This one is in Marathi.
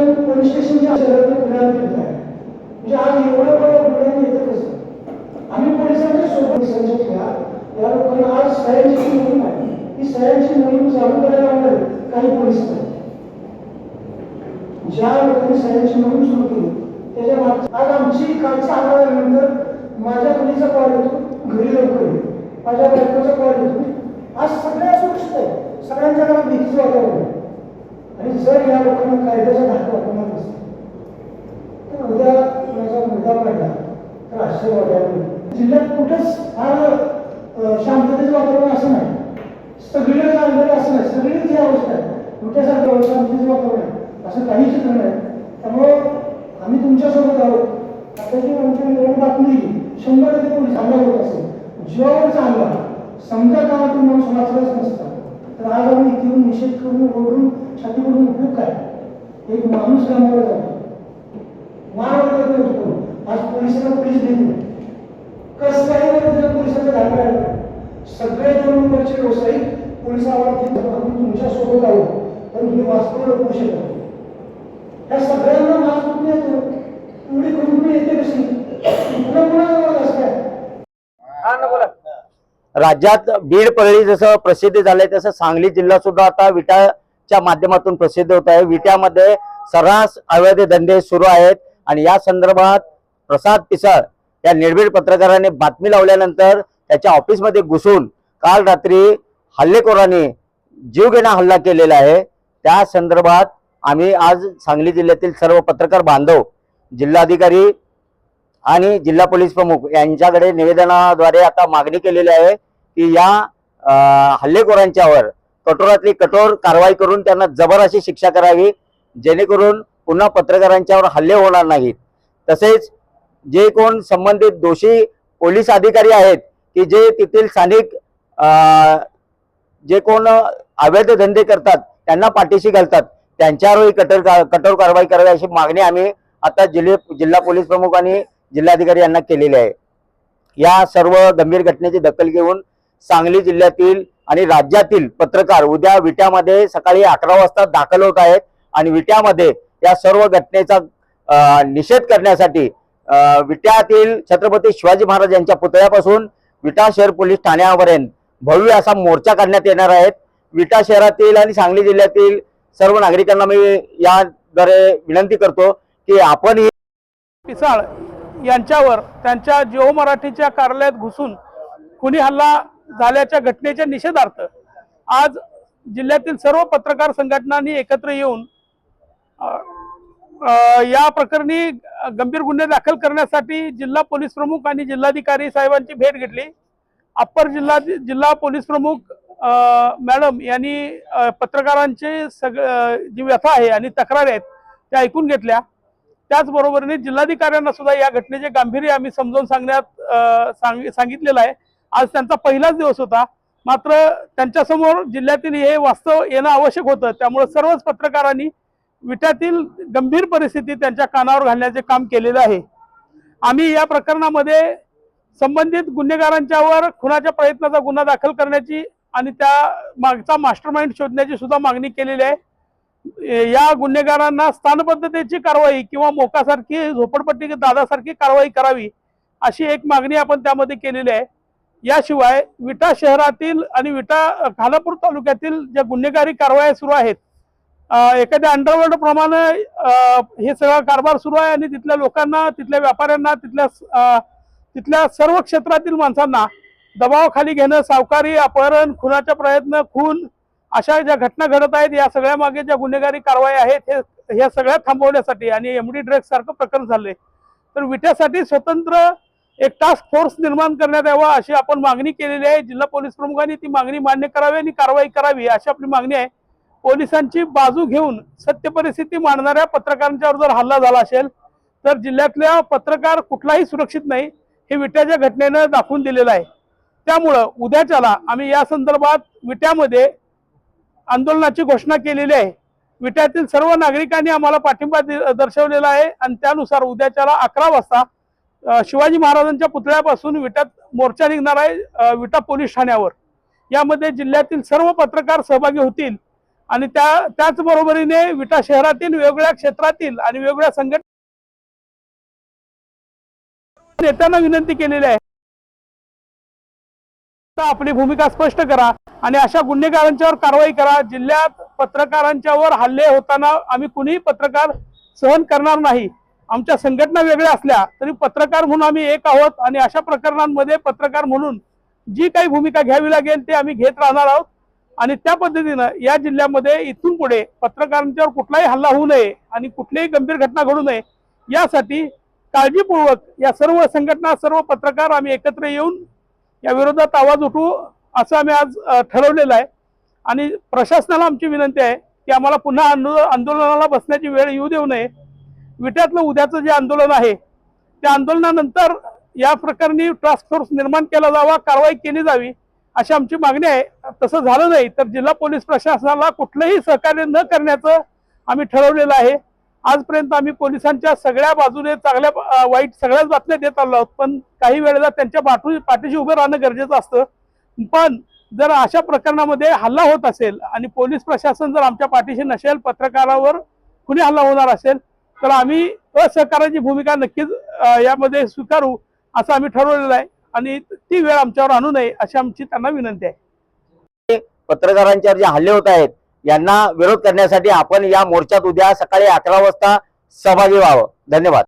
स्टेशन पोलीस स्टेशनच्या शहरातून पुण्यात येत आहे. म्हणजे आज एवढं बरं पुण्यात येतं कसं? आम्ही पोलिसांच्या सोबत पोलिसांच्या ठेवा या लोकांना आज सह्यांची मोहीम आहे. ही सह्यांची मोहीम चालू करायला लागणार काही पोलीस नाही. ज्या लोकांनी सह्यांची मोहीम सुरू केली त्याच्या मागचं आज आमची कालचा आल्यानंतर माझ्या मुलीचा कॉल येतो घरी लवकर ये. माझ्या बायकोचा कॉल येतो आज सगळ्या सुरक्षित आहे सगळ्यांच्या घरात भीतीचं वातावरण आहे आणि जर या लोकांना कायद्याचा धाक वापरणार नसेल तर उद्या कुणाचा मुद्दा पडला तर वाटायला जिल्ह्यात कुठंच फार शांततेचं वातावरण असं नाही. सगळीकडे चाललेलं असं नाही. सगळीकडे ही अवस्था आहे कुठ्यासारखं शांततेचं वातावरण आहे. असं काही चित्र नाही. त्यामुळं आम्ही तुमच्यासोबत आहोत. आता जी आमच्या बातमी शंभर टक्के कोणी चांगला होत असेल. जीवावरचा चांगला समजा कामातून माणूस वाचलाच नसता तर आज आम्ही इथे येऊन निषेध करून ओढून छाती करून उपयोग काय? एक माणूस कामावर जातो. मार करतो आज पोलिसांना पोलीस देत जर पोलिसांचा. सगळे दोन नंबरचे व्यावसायिक आम्ही तुमच्यासोबत आहोत. पण हे वास्तव लपवू शकत नाही. या सगळ्यांना मास कुठून येतो? एवढी येते कशी? पुन्हा राज्यात बीड परळी जसं प्रसिद्ध झालंय तसं सांगली जिल्हा सुद्धा आता विटाच्या माध्यमातून प्रसिद्ध होत आहे. विट्यामध्ये सर्रास अवैध धंदे सुरू आहेत. आणि या संदर्भात प्रसाद पिसळ या निर्भीड पत्रकाराने बातमी लावल्यानंतर त्याच्या ऑफिसमध्ये घुसून काल रात्री हल्लेखोरांनी जीवघेणा हल्ला केलेला आहे. त्या संदर्भात आम्ही आज सांगली जिल्ह्यातील सर्व पत्रकार बांधव जिल्हाधिकारी आणि जिल्हा पोलीस प्रमुख यांच्याकडे निवेदनाद्वारे आता मागणी केलेली आहे की या हल्लेखोरांच्यावर कठोरातली कठोर कारवाई करून त्यांना जबर अशी शिक्षा करावी जेणेकरून पुन्हा पत्रकारांच्यावर हल्ले होणार नाहीत. तसेच जे कोण संबंधित दोषी पोलीस अधिकारी आहेत की जे तेथील स्थानिक जे कोण अवैध धंदे करतात त्यांना पाठीशी घालतात. त्यांच्यावरही कठोर कठोर कारवाई करावी अशी मागणी आम्ही आता जिल्हे जिल्हा पोलीस प्रमुख आणि जिल्हाधिकारी यांना केलेली आहे. या सर्व गंभीर घटनेची दखल घेऊन सांगली जिल्ह्यातील आणि राज्यातील पत्रकार उद्या विट्यामध्ये सकाळी अकरा वाजता दाखल होत आहेत आणि विट्यामध्ये या सर्व घटनेचा निषेध करण्यासाठी विट्यातील छत्रपती शिवाजी महाराज यांच्या पुतळ्यापासून विटा शहर पोलीस ठाण्यापर्यंत भव्य असा मोर्चा काढण्यात येणार आहेत विटा शहरातील आणि सांगली जिल्ह्यातील सर्व नागरिकांना मी याद्वारे विनंती करतो की आपण ही पिसाळ यांच्यावर त्यांच्या जिओ मराठीच्या कार्यालयात घुसून खुनी हल्ला झाल्याच्या घटनेच्या निषेधार्थ आज जिल्ह्यातील सर्व पत्रकार संघटनांनी एकत्र येऊन या प्रकरणी गंभीर गुन्हे दाखल करण्यासाठी जिल्हा पोलीस प्रमुख आणि जिल्हाधिकारी साहेबांची भेट घेतली. अप्पर जिल्हा जिल्हा पोलीस प्रमुख मॅडम यांनी पत्रकारांचे सग जी व्यथा आहे आणि तक्रारी आहेत त्या ऐकून घेतल्या. त्याचबरोबरीने जिल्हाधिकाऱ्यांना सुद्धा या घटनेचे गांभीर्य आम्ही समजावून सांगण्यात सांग सांगितलेलं आहे. आज त्यांचा पहिलाच दिवस होता. मात्र त्यांच्यासमोर जिल्ह्यातील हे वास्तव येणं आवश्यक होतं. त्यामुळे सर्वच पत्रकारांनी विटातील गंभीर परिस्थिती त्यांच्या कानावर घालण्याचे काम केलेलं आहे. आम्ही या प्रकरणामध्ये संबंधित गुन्हेगारांच्यावर खुनाच्या प्रयत्नाचा गुन्हा दाखल करण्याची आणि त्या मागचा मास्टरमाइंड शोधण्याची सुद्धा मागणी केलेली आहे. या गुन्हेगारांना स्थानबद्धतेची कारवाई किंवा मोकासारखी झोपडपट्टी दादासारखी कारवाई करावी अशी एक मागणी आपण त्यामध्ये केलेली आहे. याशिवाय विटा शहरातील आणि विटा खानापूर तालुक्यातील ज्या गुन्हेगारी कारवाया सुरू आहेत एखाद्या अंडरवर्ल्ड प्रमाणे हे सगळा कारभार सुरू आहे आणि तिथल्या लोकांना तिथल्या व्यापाऱ्यांना तिथल्या तिथल्या सर्व क्षेत्रातील माणसांना दबावाखाली घेणं सावकारी अपहरण खुनाचा प्रयत्न खून अशा ज्या घटना घडत आहेत या सगळ्या मागे ज्या गुन्हेगारी कारवाई आहेत हे ह्या सगळ्या थांबवण्यासाठी आणि एमडी ड्रग्ज सारखं प्रकरण झालंय तर विट्यासाठी स्वतंत्र एक टास्क फोर्स निर्माण करण्यात यावा अशी आपण मागणी केलेली आहे. जिल्हा पोलीस प्रमुखांनी ती मागणी मान्य करावी आणि कारवाई करावी अशी आपली मागणी आहे. पोलिसांची बाजू घेऊन सत्य परिस्थिती मांडणाऱ्या पत्रकारांच्यावर जर हल्ला झाला असेल तर जिल्ह्यातल्या पत्रकार कुठलाही सुरक्षित नाही हे विट्याच्या घटनेनं दाखवून दिलेलं आहे. त्यामुळं उद्याच्याला आम्ही या संदर्भात विट्यामध्ये आंदोलनाची घोषणा केलेली आहे. विट्यातील सर्व नागरिकांनी आम्हाला पाठिंबा दर्शवलेला आहे आणि त्यानुसार उद्याच्याला अकरा वाजता शिवाजी महाराजांच्या पुतळ्यापासून विट्यात मोर्चा निघणार आहे विटा पोलीस ठाण्यावर. यामध्ये जिल्ह्यातील सर्व पत्रकार सहभागी होतील. आणि त्या त्याच बरोबरीने विटा शहरातील वेगवेगळ्या क्षेत्रातील आणि वेगवेगळ्या संघटना नेत्यांना विनंती केलेली आहे. आपली भूमिका स्पष्ट करा आणि अशा गुन्हेगारांच्यावर कारवाई करा. जिल्ह्यात पत्रकारांच्यावर हल्ले होताना आम्ही कुणीही पत्रकार सहन करणार नाही. आमच्या संघटना वेगळ्या असल्या तरी पत्रकार म्हणून आम्ही एक आहोत आणि अशा प्रकरणांमध्ये पत्रकार म्हणून जी काही भूमिका घ्यावी लागेल ते आम्ही घेत राहणार आहोत. आणि त्या पद्धतीनं या जिल्ह्यामध्ये इथून पुढे पत्रकारांच्यावर कुठलाही हल्ला होऊ नये आणि कुठलीही गंभीर घटना घडू नये यासाठी काळजीपूर्वक या सर्व संघटना सर्व पत्रकार आम्ही एकत्र येऊन या विरोधात आवाज उठवू असं आम्ही आज ठरवलेलं आहे. आणि प्रशासनाला आमची विनंती आहे की आम्हाला पुन्हा आंदो आंदोलनाला बसण्याची वेळ येऊ देऊ नये. विट्यातलं उद्याचं जे आंदोलन आहे त्या आंदोलनानंतर या प्रकरणी टास्क फोर्स निर्माण केला जावा कारवाई केली जावी अशी आमची मागणी आहे. तसं झालं नाही तर जिल्हा पोलीस प्रशासनाला कुठलंही सहकार्य न करण्याचं आम्ही ठरवलेलं आहे. आजपर्यंत आम्ही पोलिसांच्या सगळ्या बाजूने चांगल्या वाईट सगळ्याच बातम्या देत आलो आहोत. पण काही वेळेला त्यांच्या पाठू पाठीशी उभं राहणं गरजेचं असतं. पण जर अशा प्रकरणामध्ये हल्ला होत असेल आणि पोलीस प्रशासन जर आमच्या पाठीशी नसेल पत्रकारावर कुणी हल्ला होणार असेल तर आम्ही असहकाराची भूमिका नक्कीच यामध्ये स्वीकारू असं आम्ही ठरवलेलं आहे. आणि ती वेळ आमच्यावर आणू नये अशी आमची त्यांना विनंती आहे. पत्रकारांच्यावर जे हल्ले होत आहेत यांना विरोध करण्यासाठी आपण या मोर्चात उद्या सकाळी अकरा वाजता सहभागी व्हावं. धन्यवाद.